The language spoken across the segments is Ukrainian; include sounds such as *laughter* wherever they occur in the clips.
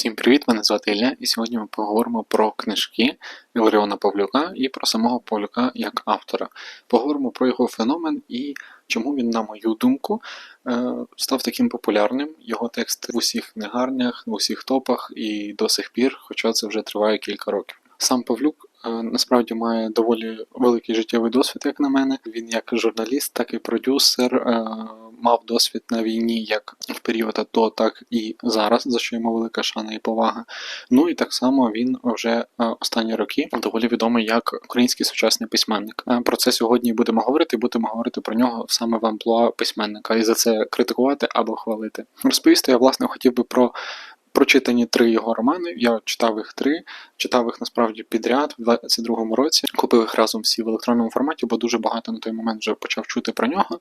Всім привіт! Мене звати Ілля, і сьогодні ми поговоримо про книжки Іларіона Павлюка і про самого Павлюка як автора. Поговоримо про його феномен і чому він, на мою думку, е, став таким популярним. Його текст в усіх книгарнях, в усіх топах і до сих пір, хоча це вже триває кілька років. Сам Павлюк е, насправді має доволі великий життєвий досвід, як на мене. Він як журналіст, так і продюсер. Мав досвід на війні як в період АТО, так і зараз, за що йому велика шана і повага. Ну і так само він вже е, останні роки доволі відомий як український сучасний письменник. Е, Про це сьогодні будемо говорити. Будемо говорити про нього саме в амплуа письменника і за це критикувати або хвалити. Розповісти я власне хотів би про. Прочитані три його романи. Я читав їх три, читав їх насправді підряд в 22-му році. Купив їх разом всі в електронному форматі, бо дуже багато на той момент вже почав чути про нього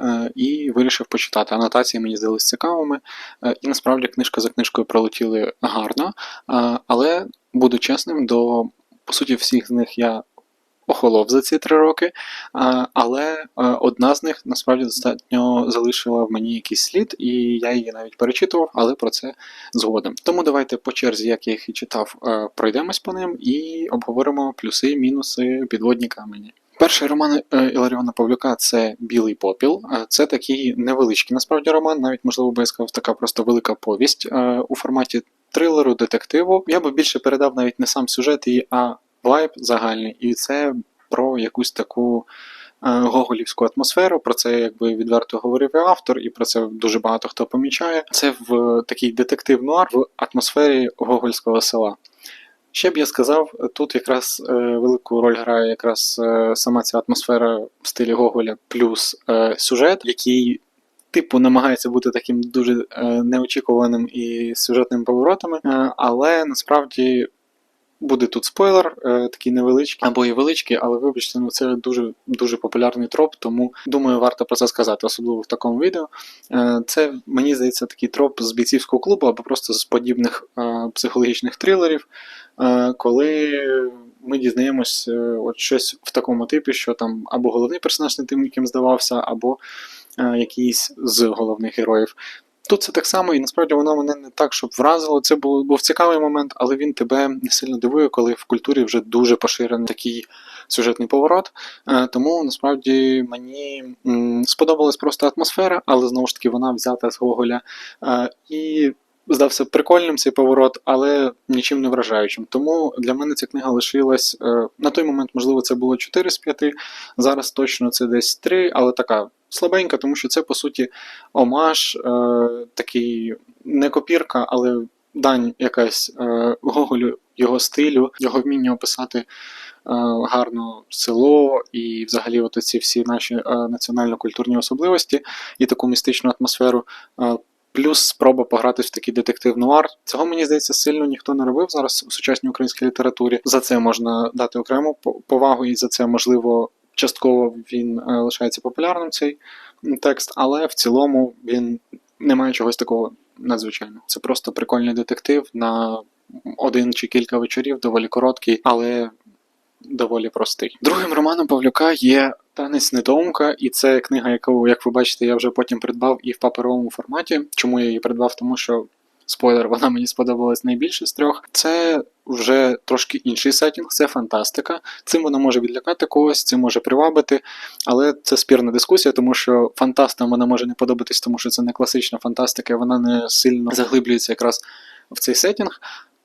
е, і вирішив почитати. Анотації мені здалися цікавими, е, і насправді книжка за книжкою пролетіли гарно. Е, але буду чесним, до по суті, всіх з них я охолов за ці три роки, але е, одна з них насправді достатньо залишила в мені якийсь слід, і я її навіть перечитував, але про це згодом. Тому давайте по черзі, як я їх і читав, е, пройдемось по ним і обговоримо плюси, мінуси, підводні камені. Перший роман е, Іларіона Павлюка це Білий попіл. Це такий невеличкий насправді роман, навіть можливо би я сказав, така просто велика повість у форматі трилеру, детективу. Я би більше передав навіть не сам сюжет, і, а вайб загальний, і це про якусь таку е, гоголівську атмосферу. Про це якби відверто говорив і автор, і про це дуже багато хто помічає. Це в такий детектив нуар в атмосфері гогольського села. Ще б я сказав, тут якраз е, велику роль грає якраз е, сама ця атмосфера в стилі Гоголя, плюс е, сюжет, який типу намагається бути таким дуже е, неочікуваним і сюжетними поворотами, е, але насправді буде тут спойлер, е, такий невеличкий або і величкий, але вибачте, ну це дуже дуже популярний троп, тому думаю, варто про це сказати, особливо в такому відео. Е, Це мені здається такий троп з бійцівського клубу або просто з подібних е, психологічних трилерів, коли ми дізнаємось от щось в такому типі, що там або головний персонаж не тим, яким здавався, або е, якийсь з головних героїв. Тут це так само, і насправді воно мене не так, щоб вразило. Це був, був цікавий момент, але він тебе не сильно дивує, коли в культурі вже дуже поширений такий сюжетний поворот. Е, Тому насправді мені сподобалась просто атмосфера, але знову ж таки вона взята з Гоголя. Е, І здався прикольним цей поворот, але нічим не вражаючим. Тому для мене ця книга лишилась е, на той момент, можливо, це було 4 з 5, зараз точно це десь 3, але така слабенька, тому що це по суті омаж, е, такий не копірка, але дань якась е, Гоголю, його стилю, його вміння описати е, гарно село і взагалі от ці всі наші е, національно-культурні особливості і таку містичну атмосферу. Е, Плюс спроба погратись в такий детектив нуар. Цього мені здається сильно ніхто не робив зараз у сучасній українській літературі. За це можна дати окрему повагу, і за це можливо частково він е, лишається популярним цей текст, але в цілому він не має чогось такого надзвичайного. Це просто прикольний детектив на один чи кілька вечорів, доволі короткий, але доволі простий. Другим романом Павлюка є Танець недоумка, і це книга, яку, як ви бачите, я вже потім придбав і в паперовому форматі. Чому я її придбав? Тому що. Спойлер, вона мені сподобалась найбільше з трьох. Це вже трошки інший сетінг, це фантастика. Цим вона може відлякати когось, цим може привабити, але це спірна дискусія, тому що фантастам вона може не подобатись, тому що це не класична фантастика, і вона не сильно заглиблюється якраз в цей сетінг.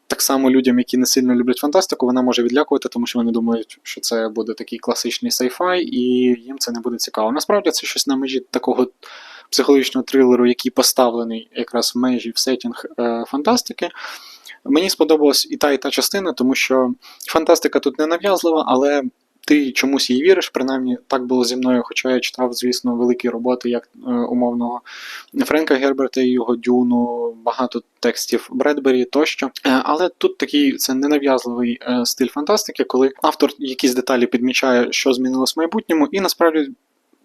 Так само людям, які не сильно люблять фантастику, вона може відлякувати, тому що вони думають, що це буде такий класичний сайфай, і їм це не буде цікаво. Насправді це щось на межі такого психологічного трилеру, який поставлений якраз в межі в сетінг е, фантастики. Мені сподобалась і та, і та частина, тому що фантастика тут не нав'язлива, але ти чомусь їй віриш, принаймні так було зі мною, хоча я читав, звісно, великі роботи, як е, умовного Френка Герберта і його Дюну, багато текстів Бредбері тощо. Е, але тут такий це ненав'язливий е, стиль фантастики, коли автор якісь деталі підмічає, що змінилось в майбутньому, і насправді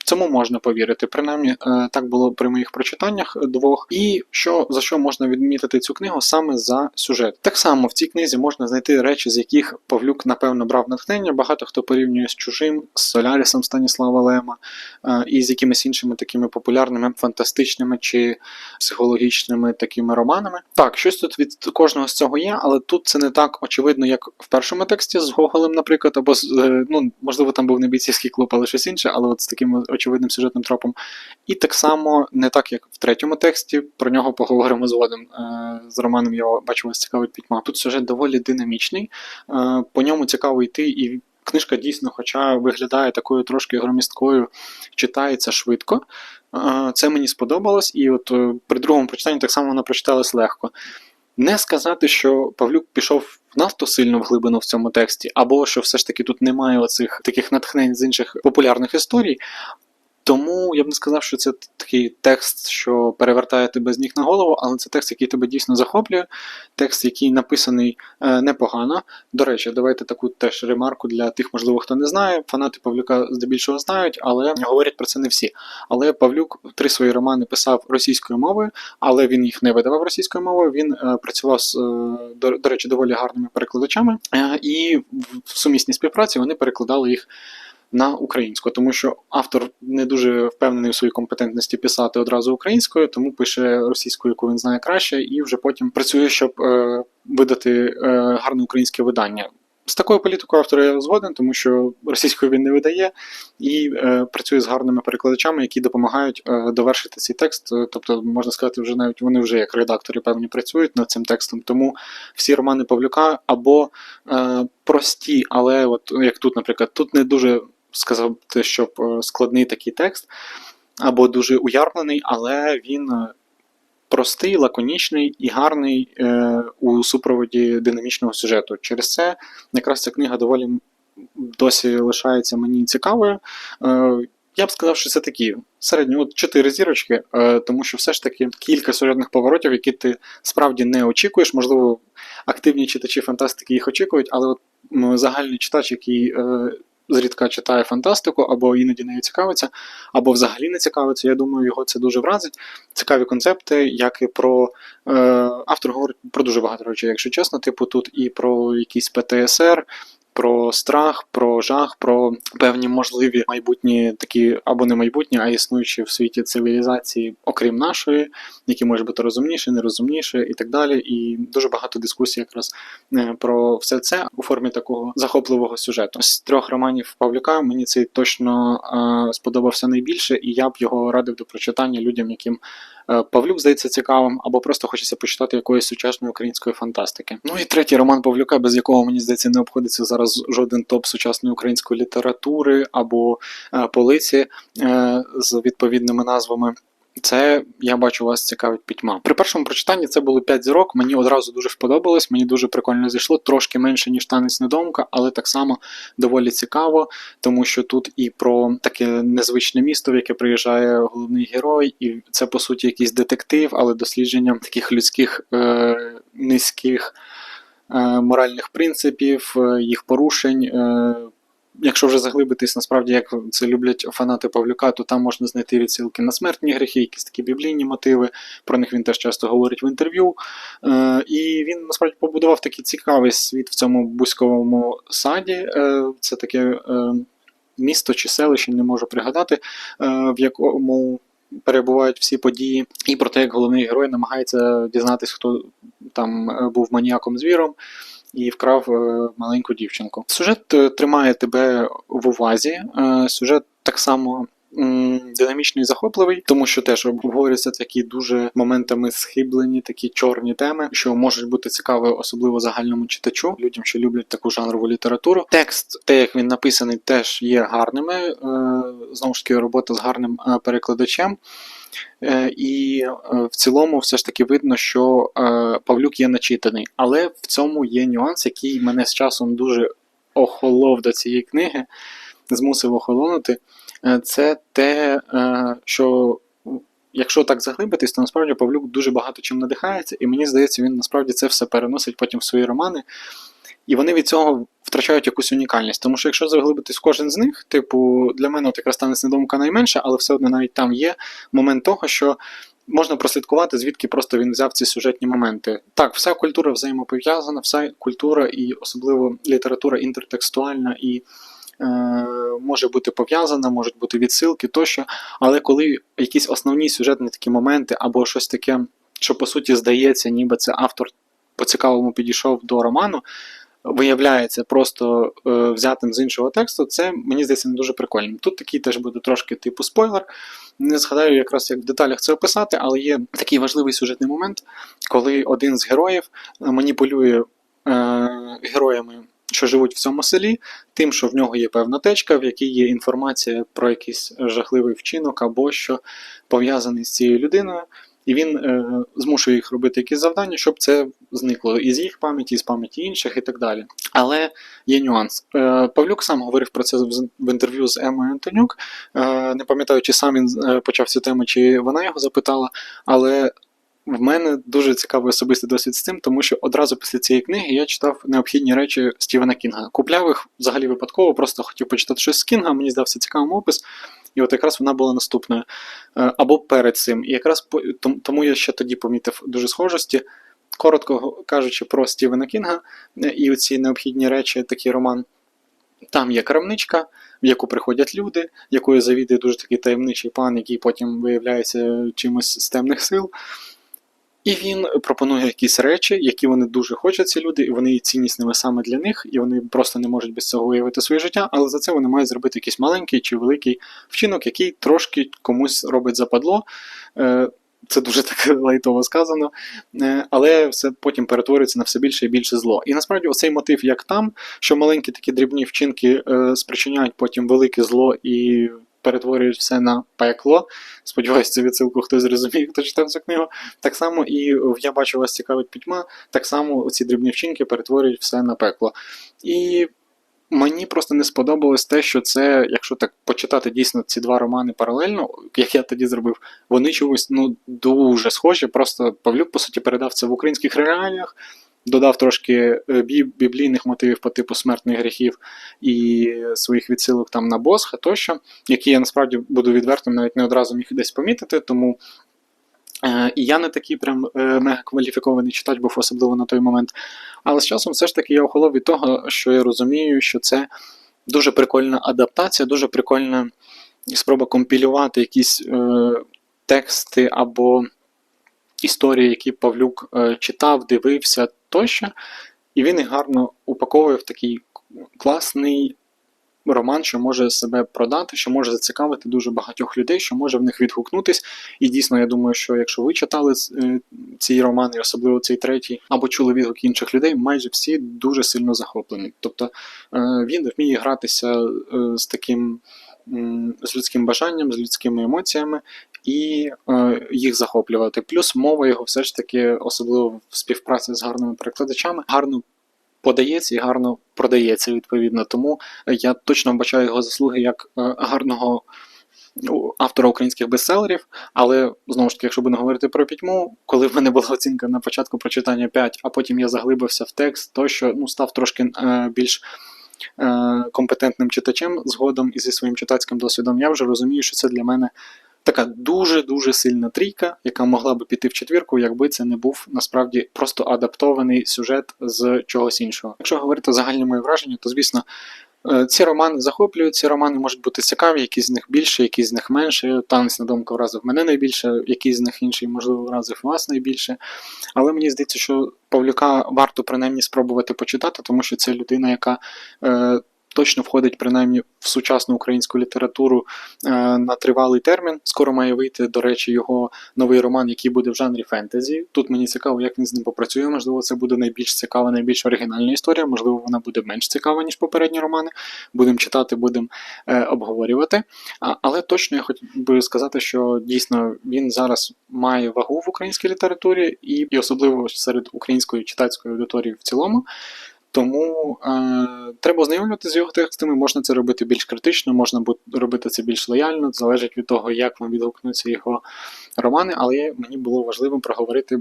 Цьому можна повірити. Принаймні, е, так було при моїх прочитаннях двох. І що за що можна відмітити цю книгу саме за сюжет. Так само в цій книзі можна знайти речі, з яких Павлюк напевно брав натхнення. Багато хто порівнює з чужим, з Солярісом Станіслава Лема е, і з якимись іншими такими популярними, фантастичними чи психологічними такими романами. Так, щось тут від кожного з цього є, але тут це не так очевидно, як в першому тексті з Гоголем, наприклад, або з е, ну можливо там був не бійцівський клуб, але щось інше, але от з таким очевидним сюжетним тропом. І так само не так, як в третьому тексті. Про нього поговоримо згодом. Е, З романом я бачу вас цікавить пітьма. Тут сюжет доволі динамічний, е, по ньому цікаво йти, і книжка дійсно, хоча виглядає такою трошки громісткою, читається швидко. Е, Це мені сподобалось, і от при другому прочитанні так само вона прочиталась легко. Не сказати, що Павлюк пішов надто сильно в глибину в цьому тексті, або що все ж таки тут немає оцих таких натхнень з інших популярних історій. Тому я б не сказав, що це такий текст, що перевертає тебе з ніг на голову, але це текст, який тебе дійсно захоплює, текст, який написаний е, непогано. До речі, давайте таку теж ремарку для тих, можливо, хто не знає. Фанати Павлюка здебільшого знають, але говорять про це не всі. Але Павлюк три свої романи писав російською мовою, але він їх не видавав російською мовою. Він е, працював з, е, до, до речі, доволі гарними перекладачами, е, і в сумісній співпраці вони перекладали їх на українську, тому що автор не дуже впевнений у своїй компетентності писати одразу українською, тому пише російською, яку він знає краще, і вже потім працює, щоб е, видати е, гарне українське видання. З такою політикою автора я згоден, тому що російською він не видає і е, працює з гарними перекладачами, які допомагають е, довершити цей текст. Тобто, можна сказати, вже навіть вони вже як редактори певні працюють над цим текстом. Тому всі романи Павлюка або е, прості, але от як тут, наприклад, тут не дуже сказав, щоб е, складний такий текст, або дуже уявлений, але він е, простий, лаконічний і гарний е, у супроводі динамічного сюжету. Через це якраз ця книга доволі досі лишається мені цікавою. Я б сказав, що це такі середні от 4 зірочки, тому що все ж таки кілька сюжетних поворотів, які ти справді не очікуєш. Можливо, активні читачі фантастики їх очікують, але от загальний читач, який зрідка читає фантастику, або іноді нею цікавиться, або взагалі не цікавиться, я думаю, його це дуже вразить. Цікаві концепти, як і про е, автор говорить про дуже багато речей, якщо чесно, типу тут і про якийсь ПТСР. Про страх, про жах, про певні можливі майбутні такі або не майбутні, а існуючі в світі цивілізації, окрім нашої, які можуть бути розумніші, нерозумніші і так далі. І дуже багато дискусій якраз е, про все це у формі такого захопливого сюжету. З трьох романів Павлюка мені цей точно е, сподобався найбільше, і я б його радив до прочитання людям, яким Павлюк здається цікавим, або просто хочеться почитати якоїсь сучасної української фантастики. Ну і третій роман Павлюка, без якого мені здається не обходиться зараз жоден топ сучасної української літератури або е, полиці е, з відповідними назвами. Це я бачу вас цікавить пітьма. При першому прочитанні це було 5 зірок. Мені одразу дуже сподобалось, мені дуже прикольно зійшло, трошки менше, ніж танець недомка, але так само доволі цікаво, тому що тут і про таке незвичне місто, в яке приїжджає головний герой, і це по суті якийсь детектив, але дослідження таких людських е, низьких е, моральних принципів, е, їх порушень. Якщо вже заглибитись, насправді, як це люблять фанати Павлюка, то там можна знайти відсилки на смертні гріхи, якісь такі біблійні мотиви. Про них він теж часто говорить в інтерв'ю. Е, і він насправді побудував такий цікавий світ в цьому бузьковому саді. Е, це таке е, місто чи селище, не можу пригадати, е, в якому перебувають всі події, і про те, як головний герой намагається дізнатися, хто там е, був маніаком звіром. І вкрав е, маленьку дівчинку. Сюжет е, тримає тебе в увазі. Е, Сюжет так само динамічний і захопливий, тому що теж обговорюються такі дуже моментами схиблені, такі чорні теми, що можуть бути цікаві, особливо загальному читачу, людям, що люблять таку жанрову літературу. Текст, те, як він написаний, теж є гарними. Е, Знову ж таки, робота з гарним е, перекладачем. Е, І в цілому все ж таки видно, що Павлюк є начитаний. Але в цьому є нюанс, який мене з часом дуже охолов до цієї книги, змусив охолонути. Е, Це те, е, що якщо так заглибитись, то насправді Павлюк дуже багато чим надихається, і мені здається, він насправді це все переносить потім в свої романи. І вони від цього втрачають якусь унікальність. Тому що якщо заглибитись в кожен з них, типу, для мене от якраз танець недомка найменше, але все одно навіть там є момент того, що. Можна прослідкувати, звідки просто він взяв ці сюжетні моменти. Так, вся культура взаємопов'язана, вся культура і особливо література інтертекстуальна і може бути пов'язана, можуть бути відсилки тощо. Але коли якісь основні сюжетні такі моменти або щось таке, що по суті здається, ніби це автор по-цікавому підійшов до роману, виявляється просто е, взятим з іншого тексту, це мені здається не дуже прикольним. Тут такий теж буде трошки типу спойлер. Не згадаю якраз як в деталях це описати, але є такий важливий сюжетний момент, коли один з героїв е, маніпулює е, героями, що живуть в цьому селі, тим, що в нього є певна течка, в якій є інформація про якийсь жахливий вчинок або що пов'язаний з цією людиною. І він е, змушує їх робити якісь завдання, щоб це зникло із їх пам'яті, з пам'яті інших і так далі. Але є нюанс. Е, Павлюк сам говорив про це в, інтерв'ю з Емою Антонюк. Е, не пам'ятаю, чи сам він е, почав цю тему, чи вона його запитала. Але в мене дуже цікавий особистий досвід з цим, тому що одразу після цієї книги я читав необхідні речі Стівена Кінга. Купляв їх взагалі випадково, просто хотів почитати щось з Кінга, мені здався цікавим опис. І от якраз вона була наступною. Е, Або перед цим. І якраз тому я ще тоді помітив дуже схожості. Коротко кажучи про Стівена Кінга е, і оці необхідні речі, такий роман. Там є крамничка, в яку приходять люди, якою завідує дуже такий таємничий пан, який потім виявляється чимось з темних сил. І він пропонує якісь речі, які вони дуже хочуть, ці люди, і вони ціннісними саме для них, і вони просто не можуть без цього уявити своє життя, але за це вони мають зробити якийсь маленький чи великий вчинок, який трошки комусь робить западло. Е, Це дуже *laughs* так лайтово сказано, Е, але все потім перетворюється на все більше і більше зло. І насправді оцей мотив, як там, що маленькі такі дрібні вчинки е, спричиняють потім велике зло і перетворюють все на пекло. Сподіваюся, цю відсилку хтось зрозумів, хто читав цю книгу. Так само і я бачу вас цікавить пітьма, так само ці дрібні вчинки перетворюють все на пекло. І мені просто не сподобалось те, що це, якщо так почитати дійсно ці два романи паралельно, як я тоді зробив, вони чомусь ну, дуже схожі. Просто Павлюк, по суті, передав це в українських реаліях. Додав трошки е, біблійних мотивів по типу смертних гріхів і своїх відсилок там на Босха тощо, які я насправді буду відвертим, навіть не одразу міг десь помітити, тому Е, І я не такий прям е, мега кваліфікований читач був, особливо на той момент. Але з часом все ж таки я охолов від того, що я розумію, що це дуже прикольна адаптація, дуже прикольна спроба компілювати якісь е, тексти або історії, які Павлюк читав, дивився тощо. І він їх гарно упаковує в такий класний роман, що може себе продати, що може зацікавити дуже багатьох людей, що може в них відгукнутись. І дійсно, я думаю, що якщо ви читали е, ці романи, особливо цей третій, або чули відгуки інших людей, майже всі дуже сильно захоплені. Тобто е, він вміє гратися е, з таким з людським бажанням, з людськими емоціями. І е, їх захоплювати. Плюс мова його все ж таки, особливо в співпраці з гарними перекладачами, гарно подається і гарно продається відповідно. Тому я точно бачаю його заслуги як е, гарного автора українських бестселерів. Але знову ж таки, якщо будемо говорити про пітьму, коли в мене була оцінка на початку прочитання 5, а потім я заглибився в текст, то що ну, став трошки е, більш. е, Компетентним читачем згодом і зі своїм читацьким досвідом, я вже розумію, що це для мене така дуже-дуже сильна трійка, яка могла би піти в четвірку, якби це не був насправді просто адаптований сюжет з чогось іншого. Якщо говорити загальні мої враження, то звісно. е, Ці романи захоплюють, ці романи можуть бути цікаві, якісь з них більше, якісь з них менше. Танець на думку вразив мене найбільше, якісь з них інший, можливо, вразив вас найбільше. Але мені здається, що Павлюка варто принаймні спробувати почитати, тому що це людина, яка е, точно входить принаймні в сучасну українську літературу е, на тривалий термін. Скоро має вийти, до речі, його новий роман, який буде в жанрі фентезі. Тут мені цікаво, як він з ним попрацює. Можливо, це буде найбільш цікава, найбільш оригінальна історія. Можливо, вона буде менш цікава, ніж попередні романи. Будемо читати, будемо е, обговорювати. Але точно я хотів би сказати, що дійсно він зараз має вагу в українській літературі, і особливо серед української читацької аудиторії в цілому. Тому е, треба ознайомлюватися з його текстами, можна це робити більш критично, можна робити це більш лояльно, залежить від того, як вам відгукнуться його романи, але мені було важливим проговорити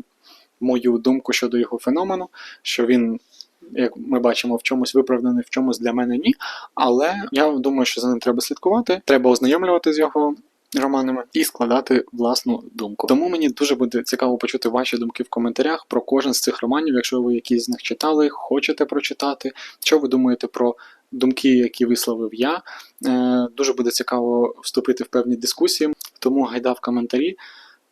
мою думку щодо його феномену, що він як ми бачимо, в чомусь виправданий, в чомусь для мене ні. Але я думаю, що за ним треба слідкувати, треба ознайомлювати з його романами і складати власну думку. Тому мені дуже буде цікаво почути ваші думки в коментарях про кожен з цих романів, якщо ви якісь з них читали, хочете прочитати. Що ви думаєте про думки, які висловив я? Е, Дуже буде цікаво вступити в певні дискусії, тому гайда в коментарі.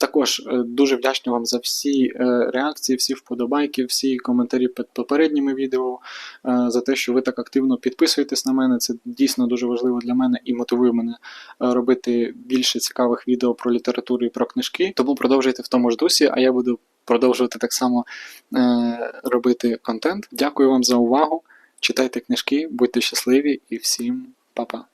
Також е, дуже вдячний вам за всі е, реакції, всі вподобайки, всі коментарі під попередніми відео, е, за те, що ви так активно підписуєтесь на мене. Це дійсно дуже важливо для мене і мотивує мене робити більше цікавих відео про літературу і про книжки. Тому продовжуйте в тому ж дусі, а я буду продовжувати так само робити контент. Дякую вам за увагу. Читайте книжки, будьте щасливі і всім па-па.